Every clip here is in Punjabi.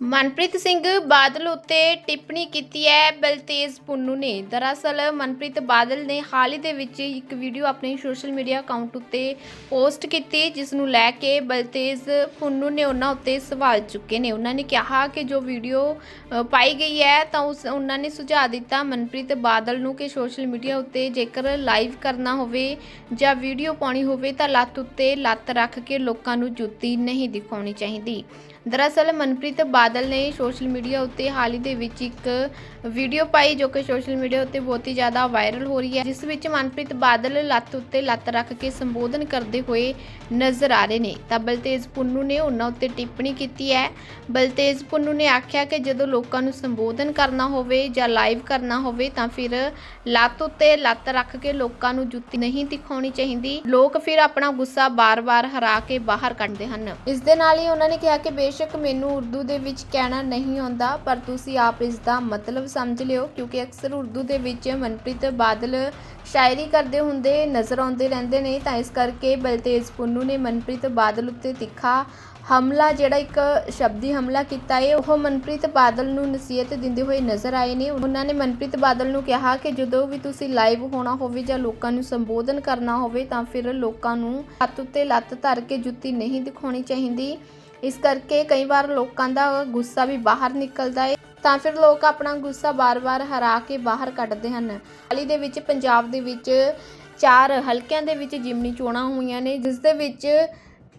ਮਨਪ੍ਰੀਤ ਸਿੰਘ ਬਾਦਲ ਉੱਤੇ ਟਿੱਪਣੀ ਕੀਤੀ ਹੈ ਬਲਤੇਜ ਪੁੰਨੂ ਨੇ। ਦਰਅਸਲ, ਮਨਪ੍ਰੀਤ ਬਾਦਲ ਨੇ ਹਾਲ ਹੀ ਦੇ ਵਿੱਚ ਇੱਕ ਵੀਡੀਓ ਆਪਣੇ ਸੋਸ਼ਲ ਮੀਡੀਆ ਅਕਾਊਂਟ ਉੱਤੇ ਪੋਸਟ ਕੀਤੀ, ਜਿਸ ਨੂੰ ਲੈ ਕੇ ਬਲਤੇਜ ਪੁੰਨੂ ਨੇ ਉਹਨਾਂ ਉੱਤੇ ਸਵਾਲ ਚੁੱਕੇ ਨੇ। ਉਹਨਾਂ ਨੇ ਕਿਹਾ ਕਿ ਜੋ ਵੀਡੀਓ ਪਾਈ ਗਈ ਹੈ, ਤਾਂ ਉਸ, ਉਹਨਾਂ ਨੇ ਸੁਝਾਅ ਦਿੱਤਾ ਮਨਪ੍ਰੀਤ ਬਾਦਲ ਨੂੰ ਕਿ ਸੋਸ਼ਲ ਮੀਡੀਆ ਉੱਤੇ ਜੇਕਰ ਲਾਈਵ ਕਰਨਾ ਹੋਵੇ ਜਾਂ ਵੀਡੀਓ ਪਾਉਣੀ ਹੋਵੇ, ਤਾਂ ਲੱਤ ਉੱਤੇ ਲੱਤ ਰੱਖ ਕੇ ਲੋਕਾਂ ਨੂੰ ਜੁੱਤੀ ਨਹੀਂ ਦਿਖਾਉਣੀ ਚਾਹੀਦੀ। ਦਰਅਸਲ ਮਨਪ੍ਰੀਤ ਬਾਦਲ ਨੇ ਸੋਸ਼ਲ ਮੀਡੀਆ ਉੱਤੇ ਹਾਲ ਹੀ ਦੇ ਵਿੱਚ ਇੱਕ ਵੀਡੀਓ ਪਾਈ ਜੋ ਕਿ ਸੋਸ਼ਲ ਮੀਡੀਆ ਉੱਤੇ ਬਹੁਤ ਹੀ ਜ਼ਿਆਦਾ ਵਾਇਰਲ ਹੋ ਰਹੀ ਹੈ, ਜਿਸ ਵਿੱਚ ਮਨਪ੍ਰੀਤ ਬਾਦਲ ਲੱਤ ਉੱਤੇ ਲੱਤ ਰੱਖ ਕੇ ਸੰਬੋਧਨ ਕਰਦੇ ਹੋਏ ਨਜ਼ਰ ਆ ਰਹੇ ਨੇ। ਤਾਂ ਬਲਤੇਜ ਪੁੰਨੂ ਨੇ ਉਹਨਾਂ ਉੱਤੇ ਟਿੱਪਣੀ ਕੀਤੀ ਹੈ। ਬਲਤੇਜ ਪੁੰਨੂ ਨੇ ਆਖਿਆ ਕਿ ਜਦੋਂ ਲੋਕਾਂ ਨੂੰ ਸੰਬੋਧਨ ਕਰਨਾ ਹੋਵੇ ਜਾਂ ਲਾਈਵ ਕਰਨਾ ਹੋਵੇ ਤਾਂ ਫਿਰ ਲੱਤ ਉੱਤੇ ਲੱਤ ਰੱਖ ਕੇ ਲੋਕਾਂ ਨੂੰ ਜੁੱਤੀ ਨਹੀਂ ਦਿਖਾਉਣੀ ਚਾਹੀਦੀ। ਲੋਕ ਫਿਰ ਆਪਣਾ ਗੁੱਸਾ ਬਾਰ-ਬਾਰ ਹਰਾ ਕੇ ਬਾਹਰ ਕੱਢਦੇ ਹਨ। ਇਸ ਦੇ ਨਾਲ ਹੀ ਉਹਨਾਂ ਨੇ ਕਿਹਾ ਕਿ ਬੇਸ਼ ਬੇਸ਼ੱਕ ਮੈਨੂੰ ਉਰਦੂ ਦੇ ਵਿੱਚ ਕਹਿਣਾ ਨਹੀਂ ਆਉਂਦਾ, ਪਰ ਤੁਸੀਂ ਆਪ ਇਸ ਦਾ ਮਤਲਬ ਸਮਝ ਲਿਓ, ਕਿਉਂਕਿ ਅਕਸਰ ਉਰਦੂ ਦੇ ਵਿੱਚ ਮਨਪ੍ਰੀਤ ਬਾਦਲ ਸ਼ਾਇਰੀ ਕਰਦੇ ਹੁੰਦੇ ਨਜ਼ਰ ਆਉਂਦੇ ਰਹਿੰਦੇ ਨੇ। ਤਾਂ ਇਸ ਕਰਕੇ ਬਲਤੇਜ ਪੁੰਨੂ ਨੇ ਮਨਪ੍ਰੀਤ ਬਾਦਲ ਉੱਤੇ ਤਿੱਖਾ ਹਮਲਾ, ਜਿਹੜਾ ਇੱਕ ਸ਼ਬਦੀ ਹਮਲਾ ਕੀਤਾ ਹੈ ਉਹ ਮਨਪ੍ਰੀਤ ਬਾਦਲ ਨੂੰ ਨਸੀਹਤ ਦਿੰਦੇ ਹੋਏ ਨਜ਼ਰ ਆਏ ਨੇ। ਉਹਨਾਂ ਨੇ ਮਨਪ੍ਰੀਤ ਬਾਦਲ ਨੂੰ ਕਿਹਾ ਕਿ ਜਦੋਂ ਵੀ ਤੁਸੀਂ ਲਾਈਵ ਹੋਣਾ ਹੋਵੇ ਜਾਂ ਲੋਕਾਂ ਨੂੰ ਸੰਬੋਧਨ ਕਰਨਾ ਹੋਵੇ, ਤਾਂ ਫਿਰ ਲੋਕਾਂ ਨੂੰ ਹੱਥ ਉੱਤੇ ਲੱਤ ਧਰ ਕੇ ਜੁੱਤੀ ਨਹੀਂ ਦਿਖਾਉਣੀ ਚਾਹੀਦੀ। ਇਸ ਕਰਕੇ ਕਈ ਵਾਰ ਲੋਕਾਂ ਦਾ ਗੁੱਸਾ ਵੀ ਬਾਹਰ ਨਿਕਲਦਾ ਹੈ ਤਾਂ ਫਿਰ ਲੋਕ ਆਪਣਾ ਗੁੱਸਾ ਬਾਰ-ਬਾਰ ਹਰਾ ਕੇ ਬਾਹਰ ਕੱਢਦੇ ਹਨ। ਹਾਲ ਹੀ ਦੇ ਵਿੱਚ ਪੰਜਾਬ ਦੇ ਵਿੱਚ ਚਾਰ ਹਲਕਿਆਂ ਦੇ ਵਿੱਚ ਜਿਮਨੀ ਚੋਣਾਂ ਹੋਈਆਂ ਨੇ, ਜਿਸ ਦੇ ਵਿੱਚ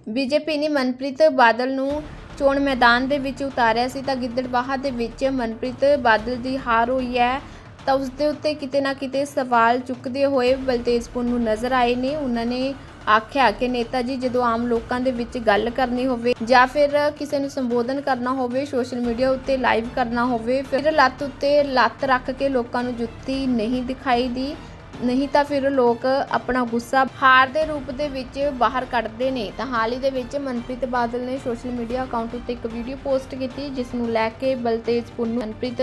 ਬੀਜੇਪੀ ਨੇ ਮਨਪ੍ਰੀਤ ਬਾਦਲ ਨੂੰ ਚੋਣ ਮੈਦਾਨ ਦੇ ਵਿੱਚ ਉਤਾਰਿਆ ਸੀ, ਤਾਂ ਗਿੱਦੜਬਾਹਾ ਦੇ ਵਿੱਚ ਮਨਪ੍ਰੀਤ ਬਾਦਲ ਦੀ ਹਾਰ ਹੋਈ ਹੈ। ਤਾਂ ਉਸ ਦੇ ਉੱਤੇ ਕਿਤੇ ਨਾ ਕਿਤੇ ਸਵਾਲ ਚੁੱਕਦੇ ਹੋਏ ਬਲਤੇਜ ਨੂੰ ਨਜ਼ਰ ਆਏ ਨੇ। ਉਹਨਾਂ ਨੇ ਆਖਿਆ ਕਿ ਨੇਤਾ ਜੀ ਜਦੋਂ ਆਮ ਲੋਕਾਂ ਦੇ ਵਿੱਚ ਗੱਲ ਕਰਨੀ ਹੋਵੇ ਜਾਂ ਫਿਰ ਕਿਸੇ ਨੂੰ ਸੰਬੋਧਨ ਕਰਨਾ ਹੋਵੇ, ਸੋਸ਼ਲ ਮੀਡੀਆ ਉੱਤੇ ਲਾਈਵ ਕਰਨਾ ਹੋਵੇ, ਫਿਰ ਲੱਤ ਉੱਤੇ ਲੱਤ ਰੱਖ ਕੇ ਲੋਕਾਂ ਨੂੰ ਜੁੱਤੀ ਨਹੀਂ ਦਿਖਾਈ ਦੀ ਨਹੀਂ ਤਾਂ ਫਿਰ ਲੋਕ ਆਪਣਾ ਗੁੱਸਾ ਹਾਰ ਦੇ ਰੂਪ ਦੇ ਵਿੱਚ ਬਾਹਰ ਕੱਢਦੇ ਨੇ। ਤਾਂ ਹਾਲ ਹੀ ਦੇ ਵਿੱਚ ਮਨਪ੍ਰੀਤ ਬਾਦਲ ਨੇ ਸੋਸ਼ਲ ਮੀਡੀਆ ਅਕਾਊਂਟ ਉੱਤੇ ਇੱਕ ਵੀਡੀਓ ਪੋਸਟ ਕੀਤੀ, ਜਿਸ ਨੂੰ ਲੈ ਕੇ ਬਲਤੇਜ ਪੁੰਨੂ, ਮਨਪ੍ਰੀਤ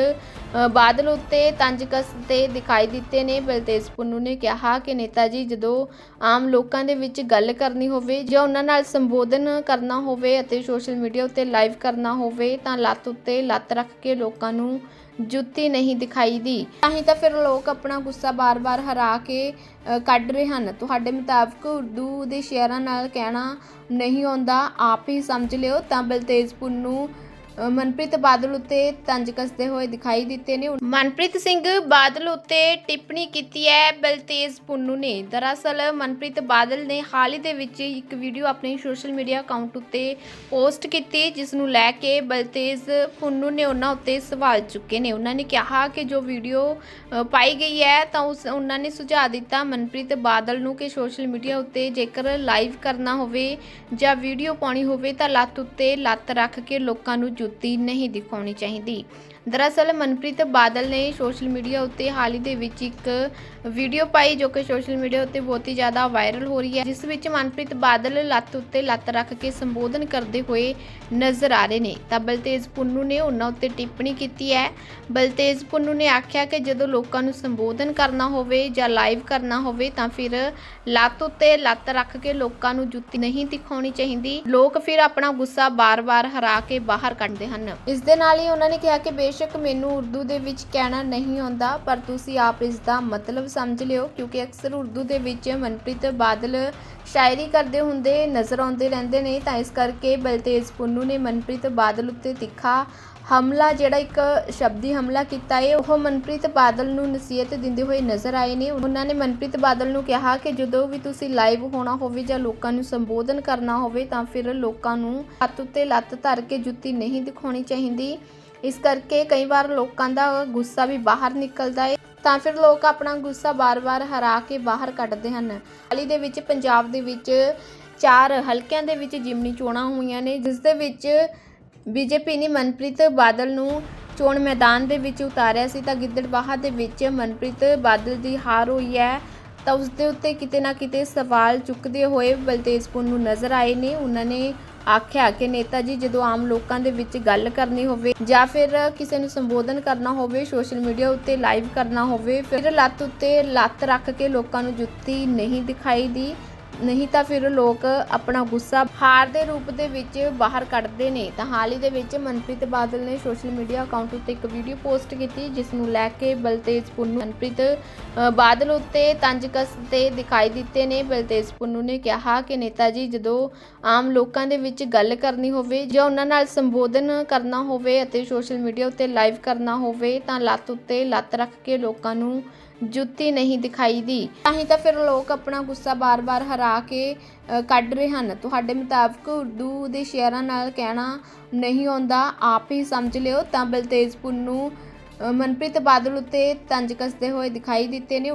ਬਾਦਲ ਉੱਤੇ ਤੰਜ ਕੱਸਦੇ ਦਿਖਾਈ ਦਿੱਤੇ ਨੇ। ਬਲਤੇਜ ਪੁੰਨੂ ਨੇ ਕਿਹਾ ਕਿ ਨੇਤਾ ਜੀ ਜਦੋਂ ਆਮ ਲੋਕਾਂ ਦੇ ਵਿੱਚ ਗੱਲ ਕਰਨੀ ਹੋਵੇ ਜਾਂ ਉਹਨਾਂ ਨਾਲ ਸੰਬੋਧਨ ਕਰਨਾ ਹੋਵੇ ਅਤੇ ਸੋਸ਼ਲ ਮੀਡੀਆ ਉੱਤੇ ਲਾਈਵ ਕਰਨਾ ਹੋਵੇ, ਤਾਂ ਲੱਤ ਉੱਤੇ ਲੱਤ ਰੱਖ ਕੇ ਲੋਕਾਂ ਨੂੰ ਜੁੱਤੀ ਨਹੀਂ ਦਿਖਾਈ ਦੀ ਤਾਂ ਹੀ ਤਾਂ ਫਿਰ ਲੋਕ ਆਪਣਾ ਗੁੱਸਾ ਬਾਰ-ਬਾਰ ਹਰਾ ਕੇ ਕੱਢ ਰਹੇ ਹਨ। ਤੁਹਾਡੇ ਮੁਤਾਬਕ ਉਰਦੂ ਦੇ ਸ਼ੇਅਰਾਂ ਨਾਲ ਕਹਿਣਾ ਨਹੀਂ ਆਉਂਦਾ। ਆਪ ਹੀ ਸਮਝ ਲਿਓ ਤਾਂ ਬਲਤੇਜਪੁਰ ਨੂੰ ਮਨਪ੍ਰੀਤ ਬਾਦਲ ਉੱਤੇ ਤੰਜ ਕੱਸਦੇ ਹੋਏ ਦਿਖਾਈ ਦਿੱਤੇ ਨੇ। ਮਨਪ੍ਰੀਤ ਸਿੰਘ ਬਾਦਲ ਉੱਤੇ ਟਿੱਪਣੀ ਕੀਤੀ ਹੈ ਬਲਤੇਜ ਪੁੰਨੂ ਨੇ। ਦਰਅਸਲ ਮਨਪ੍ਰੀਤ ਬਾਦਲ ਨੇ ਹਾਲ ਹੀ ਦੇ ਵਿੱਚ ਇੱਕ ਵੀਡੀਓ ਆਪਣੇ ਸੋਸ਼ਲ ਮੀਡੀਆ ਅਕਾਊਂਟ ਉੱਤੇ ਪੋਸਟ ਕੀਤੀ, ਜਿਸ ਨੂੰ ਲੈ ਕੇ ਬਲਤੇਜ ਪੁੰਨੂ ਨੇ ਉਹਨਾਂ ਉੱਤੇ ਸਵਾਲ ਚੁੱਕੇ ਨੇ। ਉਹਨਾਂ ਨੇ ਕਿਹਾ ਕਿ ਜੋ ਵੀਡੀਓ ਪਾਈ ਗਈ ਹੈ, ਤਾਂ ਉਸ, ਉਹਨਾਂ ਨੇ ਸੁਝਾਅ ਦਿੱਤਾ ਮਨਪ੍ਰੀਤ ਬਾਦਲ ਨੂੰ ਕਿ ਸੋਸ਼ਲ ਮੀਡੀਆ ਉੱਤੇ ਜੇਕਰ ਲਾਈਵ ਕਰਨਾ ਹੋਵੇ ਜਾਂ ਵੀਡੀਓ ਪਾਉਣੀ ਹੋਵੇ, ਤਾਂ ਲੱਤ ਉੱਤੇ ਲੱਤ ਰੱਖ ਕੇ ਲੋਕਾਂ ਨੂੰ ਜੁੱਤੀ ਨਹੀਂ ਦਿਖਾਉਣੀ ਚਾਹੀਦੀ। ਦਰਅਸਲ ਮਨਪ੍ਰੀਤ ਬਾਦਲ ਨੇ ਸੋਸ਼ਲ ਮੀਡੀਆ ਉੱਤੇ ਹਾਲ ਹੀ ਦੇ ਵਿੱਚ ਇੱਕ ਵੀਡੀਓ ਪਾਈ ਜੋ ਕਿ ਸੋਸ਼ਲ ਮੀਡੀਆ ਉੱਤੇ ਬਹੁਤ ਹੀ ਜ਼ਿਆਦਾ ਵਾਇਰਲ ਹੋ ਰਹੀ ਹੈ, ਜਿਸ ਵਿੱਚ ਮਨਪ੍ਰੀਤ ਬਾਦਲ ਲੱਤ ਉੱਤੇ ਲੱਤ ਰੱਖ ਕੇ ਸੰਬੋਧਨ ਕਰਦੇ ਹੋਏ ਨਜ਼ਰ ਆ ਰਹੇ ਨੇ। ਤਾਂ ਬਲਤੇਜ ਪੁੰਨੂ ਨੇ ਉਹਨਾਂ ਉੱਤੇ ਟਿੱਪਣੀ ਕੀਤੀ ਹੈ। ਬਲਤੇਜ ਪੁੰਨੂ ਨੇ ਆਖਿਆ ਕਿ ਜਦੋਂ ਲੋਕਾਂ ਨੂੰ ਸੰਬੋਧਨ ਕਰਨਾ ਹੋਵੇ ਜਾਂ ਲਾਈਵ ਕਰਨਾ ਹੋਵੇ ਤਾਂ ਫਿਰ ਲੱਤ ਉੱਤੇ ਲੱਤ ਰੱਖ ਕੇ ਲੋਕਾਂ ਨੂੰ ਜੁੱਤੀ ਨਹੀਂ ਦਿਖਾਉਣੀ ਚਾਹੀਦੀ। ਲੋਕ ਫਿਰ ਆਪਣਾ ਗੁੱਸਾ ਬਾਰ-ਬਾਰ ਹਰਾ ਕੇ ਬਾਹਰ ਕੱਢਦੇ ਹਨ। ਇਸ ਦੇ ਨਾਲ ਹੀ ਉਹਨਾਂ ਨੇ ਕਿਹਾ ਕਿ ਬੇਸ਼ੱਕ ਮੈਨੂੰ ਉਰਦੂ ਦੇ ਵਿੱਚ ਕਹਿਣਾ ਨਹੀਂ ਆਉਂਦਾ, ਪਰ ਤੁਸੀਂ ਆਪ ਇਸ ਦਾ ਮਤਲਬ ਸਮਝ ਲਿਓ, ਕਿਉਂਕਿ ਅਕਸਰ ਉਰਦੂ ਦੇ ਵਿੱਚ ਮਨਪ੍ਰੀਤ ਬਾਦਲ ਸ਼ਾਇਰੀ ਕਰਦੇ ਹੁੰਦੇ ਨਜ਼ਰ ਆਉਂਦੇ ਰਹਿੰਦੇ ਨੇ, ਤਾਂ ਇਸ ਕਰਕੇ ਬਲਤੇਜ ਪੁੰਨੂ ਨੇ ਮਨਪ੍ਰੀਤ ਬਾਦਲ ਉੱਤੇ ਤਿੱਖਾ ਹਮਲਾ, ਜਿਹੜਾ ਇੱਕ ਸ਼ਬਦੀ ਹਮਲਾ ਕੀਤਾ ਹੈ ਉਹ ਮਨਪ੍ਰੀਤ ਬਾਦਲ ਨੂੰ ਨਸੀਹਤ ਦਿੰਦੇ ਹੋਏ ਨਜ਼ਰ ਆਏ ਨੇ। ਉਹਨਾਂ ਨੇ ਮਨਪ੍ਰੀਤ ਬਾਦਲ ਨੂੰ ਕਿਹਾ ਕਿ ਜਦੋਂ ਵੀ ਤੁਸੀਂ ਲਾਈਵ ਹੋਣਾ ਹੋਵੇ ਜਾਂ ਲੋਕਾਂ ਨੂੰ ਸੰਬੋਧਨ ਕਰਨਾ ਹੋਵੇ, ਤਾਂ ਫਿਰ ਲੋਕਾਂ ਨੂੰ ਹੱਥ ਉੱਤੇ ਲੱਤ ਧਰ ਕੇ ਜੁੱਤੀ ਨਹੀਂ ਦਿਖਾਉਣੀ ਚਾਹੀਦੀ। ਇਸ ਕਰਕੇ ਕਈ ਵਾਰ ਲੋਕਾਂ ਦਾ ਗੁੱਸਾ ਵੀ ਬਾਹਰ ਨਿਕਲਦਾ ਹੈ ਤਾਂ ਫਿਰ ਲੋਕ ਆਪਣਾ ਗੁੱਸਾ ਬਾਰ-ਬਾਰ ਹਰਾ ਕੇ ਬਾਹਰ ਕੱਢਦੇ ਹਨ। ਹਾਲ ਹੀ ਦੇ ਵਿੱਚ ਪੰਜਾਬ ਦੇ ਵਿੱਚ ਚਾਰ ਹਲਕਿਆਂ ਦੇ ਵਿੱਚ ਜਿਮਨੀ ਚੋਣਾਂ ਹੋਈਆਂ ਨੇ, ਜਿਸ ਦੇ ਵਿੱਚ ਬੀਜੇਪੀ ਨੇ ਮਨਪ੍ਰੀਤ ਬਾਦਲ ਨੂੰ ਚੋਣ ਮੈਦਾਨ ਦੇ ਵਿੱਚ ਉਤਾਰਿਆ ਸੀ। ਤਾਂ ਗਿੱਦੜਬਾਹਾ ਦੇ ਵਿੱਚ ਮਨਪ੍ਰੀਤ ਬਾਦਲ ਦੀ ਹਾਰ ਹੋਈ ਹੈ। ਤਾਂ ਉਸ ਦੇ ਉੱਤੇ ਕਿਤੇ ਨਾ ਕਿਤੇ ਸਵਾਲ ਚੁੱਕਦੇ ਹੋਏ ਬਲਤੇਜ ਨੂੰ ਨਜ਼ਰ ਆਏ ਨੇ। ਉਹਨਾਂ ਨੇ ਆਖਿਆ ਕਿ ਨੇਤਾ ਜੀ ਜਦੋਂ ਆਮ ਲੋਕਾਂ ਦੇ ਵਿੱਚ ਗੱਲ ਕਰਨੀ ਹੋਵੇ ਜਾਂ ਫਿਰ ਕਿਸੇ ਨੂੰ ਸੰਬੋਧਨ ਕਰਨਾ ਹੋਵੇ, ਸੋਸ਼ਲ ਮੀਡੀਆ ਉੱਤੇ ਲਾਈਵ ਕਰਨਾ ਹੋਵੇ, ਫਿਰ ਲੱਤ ਉੱਤੇ ਲੱਤ ਰੱਖ ਕੇ ਲੋਕਾਂ ਨੂੰ ਜੁੱਤੀ ਨਹੀਂ ਦਿਖਾਈ ਦੀ ਨਹੀਂ ਤਾਂ ਫਿਰ ਲੋਕ ਆਪਣਾ ਗੁੱਸਾ ਹਾਰ ਦੇ ਰੂਪ ਦੇ ਵਿੱਚ ਬਾਹਰ ਕੱਢਦੇ ਨੇ। ਤਾਂ ਹਾਲ ਹੀ ਦੇ ਵਿੱਚ ਮਨਪ੍ਰੀਤ ਬਾਦਲ ਨੇ ਸੋਸ਼ਲ ਮੀਡੀਆ ਅਕਾਊਂਟ ਉੱਤੇ ਇੱਕ ਵੀਡੀਓ ਪੋਸਟ ਕੀਤੀ, ਜਿਸ ਨੂੰ ਲੈ ਕੇ ਬਲਤੇਜ ਪੁੰਨੂ, ਮਨਪ੍ਰੀਤ ਬਾਦਲ ਉੱਤੇ ਤੰਜ ਕੱਸਦੇ ਦਿਖਾਈ ਦਿੱਤੇ ਨੇ। ਬਲਤੇਜ ਪੁੰਨੂ ਨੇ ਕਿਹਾ ਕਿ ਨੇਤਾ ਜੀ ਜਦੋਂ ਆਮ ਲੋਕਾਂ ਦੇ ਵਿੱਚ ਗੱਲ ਕਰਨੀ ਹੋਵੇ ਜਾਂ ਉਹਨਾਂ ਨਾਲ ਸੰਬੋਧਨ ਕਰਨਾ ਹੋਵੇ ਅਤੇ ਸੋਸ਼ਲ ਮੀਡੀਆ ਉੱਤੇ ਲਾਈਵ ਕਰਨਾ ਹੋਵੇ, ਤਾਂ ਲੱਤ ਉੱਤੇ ਲੱਤ ਰੱਖ ਕੇ ਲੋਕਾਂ ਨੂੰ ਜੁੱਤੀ ਨਹੀਂ ਦਿਖਾਈ ਦੀ ਤਾਂ ਹੀ ਤਾਂ ਫਿਰ ਲੋਕ ਆਪਣਾ ਗੁੱਸਾ ਬਾਰ-ਬਾਰ ਹਰਾ ਕੇ ਕੱਢ ਰਹੇ ਹਨ। ਤੁਹਾਡੇ ਮੁਤਾਬਕ ਉਰਦੂ ਦੇ ਸ਼ੇਅਰਾਂ ਨਾਲ ਕਹਿਣਾ ਨਹੀਂ ਆਉਂਦਾ। ਆਪ ਹੀ ਸਮਝ ਲਿਓ ਤਾਂ ਬਲਤੇਜਪੁਰ ਨੂੰ ਮਨਪ੍ਰੀਤ ਬਾਦਲ ਉੱਤੇ ਤੰਜ ਕੱਸਦੇ ਹੋਏ ਦਿਖਾਈ ਦਿੱਤੇ ਨੇ।